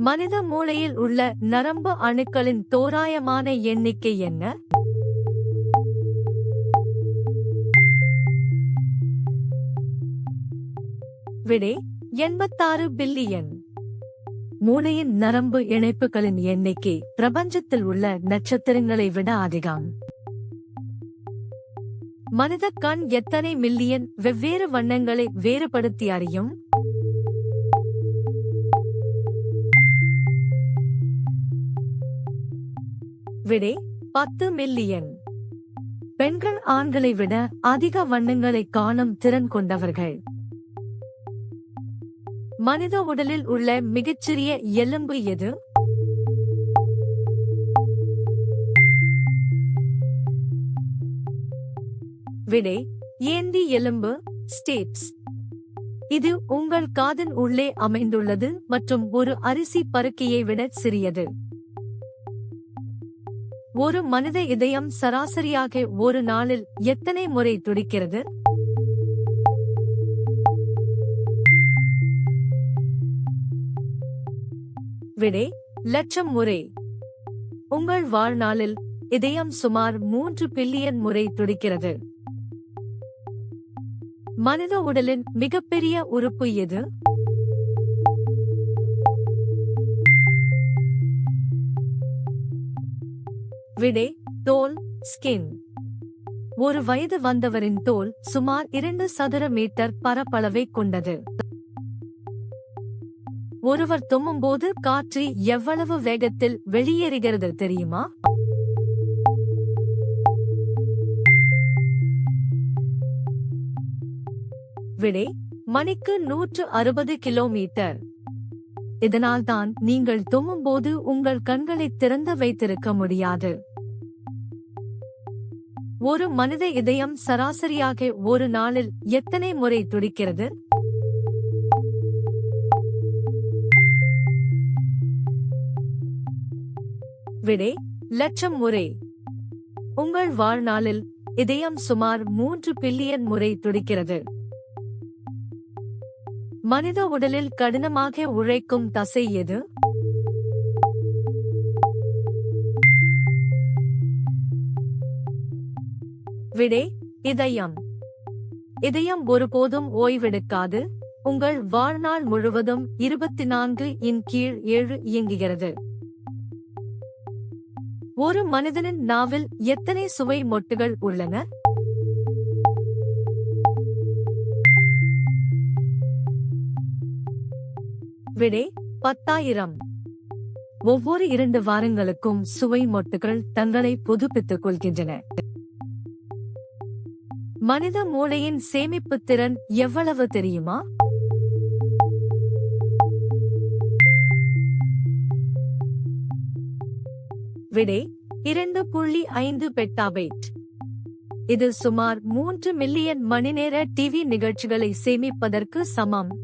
மனித மூளையில் உள்ள நரம்பு அணுக்களின் தோராயமான எண்ணிக்கை என்ன? விடை எண்பத்தாறு பில்லியன். மூளையின் நரம்பு இணைப்புகளின் எண்ணிக்கை பிரபஞ்சத்தில் உள்ள நட்சத்திரங்களை விட அதிகம். மனித கண் எத்தனை மில்லியன் வெவ்வேறு வண்ணங்களை வேறுபடுத்தி அறியும்? விடை பத்து மில்லியன் பெண்கள் ஆண்களை விட அதிக வண்ணங்களை காணும் திறன் கொண்டவர்கள். மனித உடலில் உள்ள மிகச்சிறிய எலும்பு எது? விடை ஏந்தி எலும்பு ஸ்டேப்ஸ். இது உங்கள் காதன் உள்ளே அமைந்துள்ளது மற்றும் ஒரு அரிசி பருக்கையை விட சிறியது. ஒரு மனித இதயம் சராசரியாக ஒரு நாளில் எத்தனை முறை துடிக்கிறது? விடை லட்சம் முறை. உங்கள் வாழ்நாளில் இதயம் சுமார் மூன்று பில்லியன் முறை துடிக்கிறது. மனித உடலின் மிகப்பெரிய உறுப்பு எது? விடை தோல் ஸ்கின் ஒரு வயது வந்தவரின் தோல் சுமார் இரண்டு சதுர மீட்டர் பரப்பளவை கொண்டது. ஒருவர் தும்மும்போது காற்று எவ்வளவு வேகத்தில் வெளியேறுகிறது தெரியுமா? விடை மணிக்கு நூற்று அறுபது கிலோமீட்டர். இதனால்தான் நீங்கள் தும்மும்போது உங்கள் கண்களை திறந்து வைத்திருக்க முடியாது. ஒரு மனித இதயம் சராசரியாக ஒரு நாளில் எத்தனை முறை துடிக்கிறது? விடை லட்சம் முறை. உங்கள் வாழ்நாளில் இதயம் சுமார் மூன்று பில்லியன் முறை துடிக்கிறது. மனித உடலில் கடினமாக உழைக்கும் தசை எது? விடை இதயம். இதயம் ஒருபோதும் ஓய்வெடுக்காது. உங்கள் வாழ்நாள் முழுவதும் இருபத்தி நான்கு இன் கீழ் ஏழு இயங்குகிறது. ஒரு மனிதனின் நாவில் எத்தனை சுவை மொட்டுகள் உள்ளன? விடை பத்தாயிரம். ஒவ்வொரு இரண்டு வாரங்களுக்கும் சுவை மொட்டுகள் தங்களை புதுப்பித்துக் கொள்கின்றன. மனித மூளையின் சேமிப்பு திறன் எவ்வளவு தெரியுமா? விடை இரண்டு புள்ளி ஐந்து பெட்டாபைட். இது சுமார் மூன்று மில்லியன் மணிநேர டிவி நிகழ்ச்சிகளை சேமிப்பதற்கு சமம்.